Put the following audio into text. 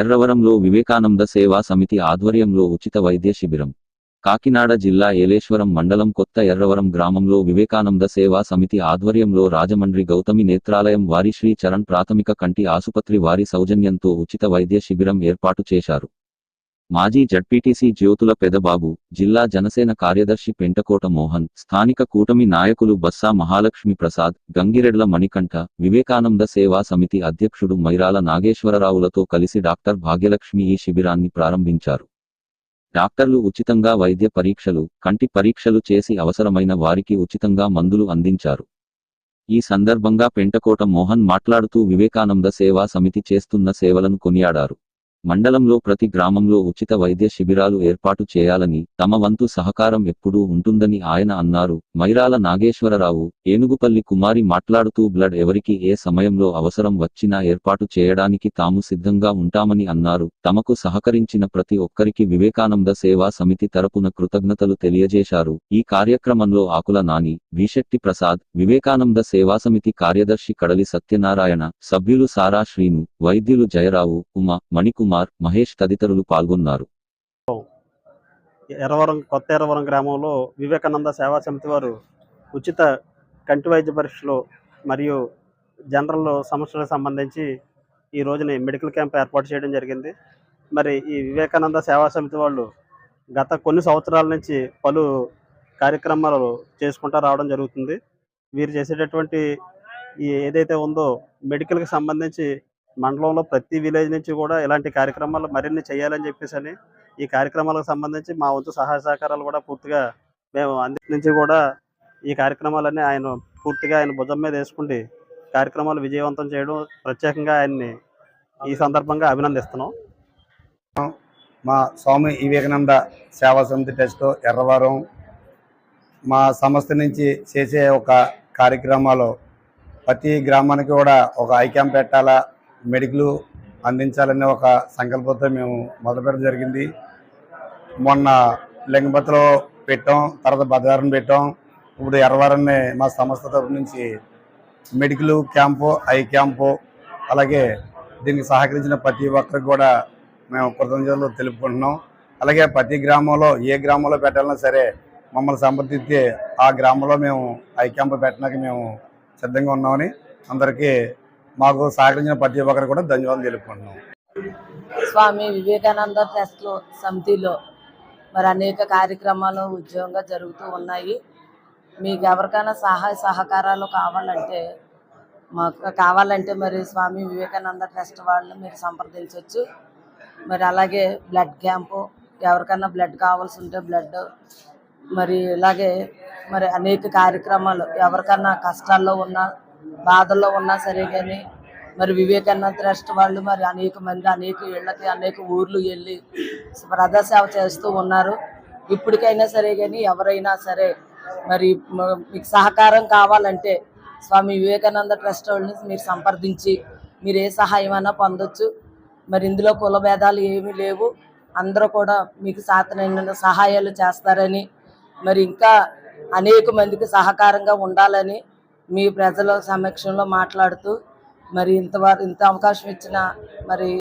ఎర్రవరంలో వివేకానంద సేవా సమితి ఆధ్వర్యంలో ఉచిత వైద్య శిబిరం. కాకినాడ జిల్లా ఏలేశ్వరం మండలం కొత్త ఎర్రవరం గ్రామంలో వివేకానంద సేవా సమితి ఆధ్వర్యంలో రాజమండ్రి గౌతమి నేత్రాలయం వారి శ్రీ చరణ్ ప్రాథమిక కంటి ఆసుపత్రి వారి సౌజన్యంతో ఉచిత వైద్య శిబిరం ఏర్పాటు చేశారు. మాజీ జడ్పీటీసీ జ్యోతుల పెదబాబు జిల్లా జనసేన కార్యదర్శి పెంటకోట మోహన్ స్థానిక కూటమి నాయకులు బస్సా మహాలక్ష్మి ప్రసాద్ గంగిరెడ్ల మణికంఠ వివేకానంద సేవా సమితి అధ్యక్షుడు మైరాల నాగేశ్వరరావులతో కలిసి డాక్టర్ భాగ్యలక్ష్మి ఈ శిబిరాన్ని ప్రారంభించారు. డాక్టర్లు ఉచితంగా వైద్య పరీక్షలు కంటి పరీక్షలు చేసి అవసరమైన వారికి ఉచితంగా మందులు అందించారు. ఈ సందర్భంగా పెంటకోట మోహన్ మాట్లాడుతూ వివేకానంద సేవా సమితి చేస్తున్న సేవలను కొనియాడారు. మండలంలో ప్రతి గ్రామంలో ఉచిత వైద్య శిబిరాలు ఏర్పాటు చేయాలని తమ వంతు సహకారం ఎప్పుడూ ఉంటుందని ఆయన అన్నారు. మైరాల నాగేశ్వరరావు ఏనుగుపల్లి కుమారి మాట్లాడుతూ బ్లడ్ ఎవరికి ఏ సమయంలో అవసరం వచ్చినా ఏర్పాటు చేయడానికి తాము సిద్ధంగా ఉంటామని అన్నారు. తమకు సహకరించిన ప్రతి ఒక్కరికి వివేకానంద సేవా సమితి తరపున కృతజ్ఞతలు తెలియజేశారు. ఈ కార్యక్రమంలో ఆకుల నాని విశెట్టి ప్రసాద్ వివేకానంద సేవా సమితి కార్యదర్శి కడలి సత్యనారాయణ సభ్యులు సారా శ్రీను వైద్యులు జయరావు ఉమ మణికుమార్ మహేష్ తదితరులు పాల్గొన్నారు. ఎర్రవరం కొత్త ఎరవరం గ్రామంలో వివేకానంద సేవా సమితి వారు ఉచిత కంటి వైద్య పరీక్షలు మరియు జనరల్ సమస్యలకు సంబంధించి ఈ రోజుని మెడికల్ క్యాంప్ ఏర్పాటు చేయడం జరిగింది. మరి ఈ వివేకానంద సేవా సమితి వాళ్ళు గత కొన్ని సంవత్సరాల నుంచి పలు కార్యక్రమాలు చేసుకుంటూ రావడం జరుగుతుంది. వీరు చేసేటటువంటి ఏదైతే ఉందో మెడికల్కి సంబంధించి మండలంలో ప్రతి విలేజ్ నుంచి కూడా ఇలాంటి కార్యక్రమాలు మరిన్ని చేయాలని చెప్పేసి అని ఈ కార్యక్రమాలకు సంబంధించి మా వంతు సహాయ సహకారాలు కూడా పూర్తిగా మేము అందరి నుంచి కూడా ఈ కార్యక్రమాలన్నీ ఆయన పూర్తిగా ఆయన భుజం మీద వేసుకుండి కార్యక్రమాలు విజయవంతం చేయడం ప్రత్యేకంగా ఆయన్ని ఈ సందర్భంగా అభినందిస్తున్నాం. మా స్వామి వివేకానంద సేవా సమితి ట్రస్ట్ ఎర్రవరం మా సంస్థ నుంచి చేసే ఒక కార్యక్రమాలు ప్రతి గ్రామానికి కూడా ఒక ఐక్యం పెట్టాలా మెడికల్ అందించాలనే ఒక సంకల్పంతో మేము మొదలుపెట్టడం జరిగింది. మొన్న లింగపతిలో పెట్టాం తర్వాత బదారం పెట్టాం. ఇప్పుడు ఎర్రవరాన్ని మా సంస్థ తరపు నుంచి మెడికల్ క్యాంపు ఐ క్యాంపు అలాగే దీనికి సహకరించిన ప్రతి ఒక్కరికి కూడా మేము కృతజ్ఞతలు తెలుపుకుంటున్నాం. అలాగే ప్రతి గ్రామంలో ఏ గ్రామంలో పెట్టాలన్నా సరే మమ్మల్ని సంప్రదిస్తే ఆ గ్రామంలో మేము ఐ క్యాంపు పెట్టడానికి మేము సిద్ధంగా ఉన్నామని అందరికీ మాకు సహకరించిన ప్రతి ఒక్కరికి కూడా ధన్యవాదాలు తెలుపుకుంటున్నాం. స్వామి వివేకానంద ట్రస్ట్ సమితిలో మరి అనేక కార్యక్రమాలు ఉద్యోగంగా జరుగుతూ ఉన్నాయి. మీకు ఎవరికైనా సహాయ సహకారాలు కావాలంటే మాకు కావాలంటే మరి స్వామి వివేకానంద ట్రస్ట్ వాళ్ళని మీరు సంప్రదించవచ్చు. మరి అలాగే బ్లడ్ క్యాంపు ఎవరికైనా బ్లడ్ కావాల్సి ఉంటే బ్లడ్ మరి ఇలాగే మరి అనేక కార్యక్రమాలు ఎవరికన్నా కష్టాల్లో ఉన్నా బాధల్లో ఉన్నా సరే కానీ మరి వివేకానంద ట్రస్ట్ వాళ్ళు మరి అనేక మంది అనేక ఇళ్ళకి అనేక ఊర్లు వెళ్ళి ప్రజాసేవ చేస్తూ ఉన్నారు. ఇప్పటికైనా సరే కానీ ఎవరైనా సరే మరి మీకు సహకారం కావాలంటే స్వామి వివేకానంద ట్రస్ట్ వాళ్ళని మీరు సంప్రదించి మీరు ఏ సహాయం అయినా పొందొచ్చు. మరి ఇందులో కుల భేదాలు ఏమీ లేవు. అందరూ కూడా మీకు సాతనైన సహాయాలు చేస్తారని మరి ఇంకా అనేక మందికి సహకారంగా ఉండాలని మీ ప్రజల సమక్షంలో మాట్లాడుతూ మరి ఇంతవరకు ఇంత అవకాశం ఇచ్చిన మరి